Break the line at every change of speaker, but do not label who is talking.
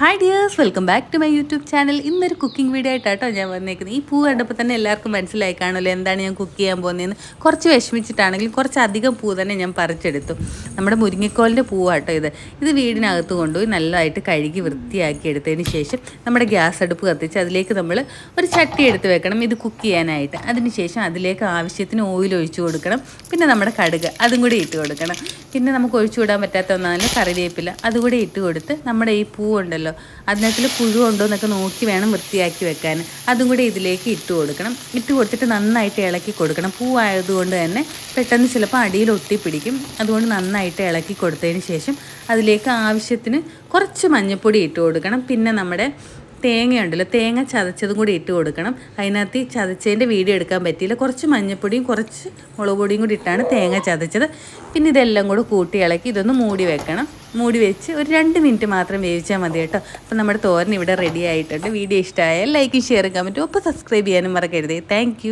Hi dears welcome back to my YouTube channel ഇന്നൊരു cooking video ആയിട്ടാട്ടോ ഞാൻ വന്നേക്കുന്നത്. ഈ പൂ കണ്ടപ്പോൾ തന്നെ എല്ലാവർക്കും മനസ്സിലായി കാണുമല്ലോ എന്താണ് ഞാൻ കുക്ക് ചെയ്യാൻ പോകുന്നതെന്ന്. കുറച്ച് വിഷമിച്ചിട്ടാണെങ്കിലും കുറച്ച് അധികം പൂ തന്നെ ഞാൻ പറിച്ചെടുത്തു. നമ്മുടെ മുരിങ്ങക്കോലിന്റെ പൂവാട്ടോ ഇത്. ഇത് വീടിനകത്ത് കൊണ്ടുപോയി നല്ലതായിട്ട് കഴുകി വൃത്തിയാക്കി എടുത്തതിന് ശേഷം നമ്മുടെ ഗ്യാസ് അടുപ്പ് കത്തിച്ച് അതിലേക്ക് നമ്മൾ ഒരു ചട്ടി എടുത്ത് വെക്കണം. ഇത് കുക്ക് ചെയ്യാനായിട്ട്. അതിന് ശേഷം അതിലേക്ക് ആവശ്യത്തിന് ഓയിൽ ഒഴിച്ചു കൊടുക്കണം. പിന്നെ നമ്മുടെ കടുക് അതും കൂടി ഇട്ട് കൊടുക്കണം. പിന്നെ നമുക്ക് ഒഴിച്ചു വിടാൻ പറ്റാത്ത ഒന്നാണ് കറിവേപ്പില. അതുകൂടി ഇട്ട് കൊടുത്ത് നമ്മുടെ ഈ പൂ ഉണ്ടല്ലോ. അതിനകത്തിൽ പുഴു ഉണ്ടോ എന്നൊക്കെ നോക്കി വേണം വൃത്തിയാക്കി വെക്കാൻ. അതും കൂടി ഇതിലേക്ക് ഇട്ട് കൊടുക്കണം. ഇട്ട് കൊടുത്തിട്ട് നന്നായിട്ട് ഇളക്കി കൊടുക്കണം. പൂവായതുകൊണ്ട് തന്നെ പെട്ടെന്ന് ചിലപ്പോൾ അടിയിൽ ഒട്ടിപ്പിടിക്കും. അതുകൊണ്ട് നന്നായിട്ട് ഇളക്കി കൊടുത്തതിന് ശേഷം അതിലേക്ക് ആവശ്യത്തിന് കുറച്ച് മഞ്ഞൾപ്പൊടി ഇട്ട് കൊടുക്കണം. പിന്നെ നമ്മുടെ തേങ്ങയുണ്ടല്ലോ തേങ്ങ ചതച്ചതും കൂടി ഇട്ട് കൊടുക്കണം. അതിനകത്ത് ഈ ചതച്ചതിന്റെ വീഡിയോ എടുക്കാൻ പറ്റിയില്ല. കുറച്ച് മഞ്ഞൾപ്പൊടിയും കുറച്ച് മുളക് പൊടിയും കൂടി ഇട്ടാണ് തേങ്ങ ചതച്ചത്. പിന്നെ ഇതെല്ലാം കൂടി കൂട്ടി ഇളക്കി ഇതൊന്ന് മൂടി വെക്കണം. മൂടി വെച്ച് ഒരു രണ്ട് മിനിറ്റ് മാത്രം വേവിച്ചാൽ മതി കേട്ടോ. അപ്പം നമ്മുടെ തോരൻ ഇവിടെ റെഡി ആയിട്ടുണ്ട്. വീഡിയോ ഇഷ്ടമായാൽ ലൈക്കും ഷെയറും കമന്റും ഒപ്പം സബ്സ്ക്രൈബ് ചെയ്യാനും മറക്കരുതേ. താങ്ക്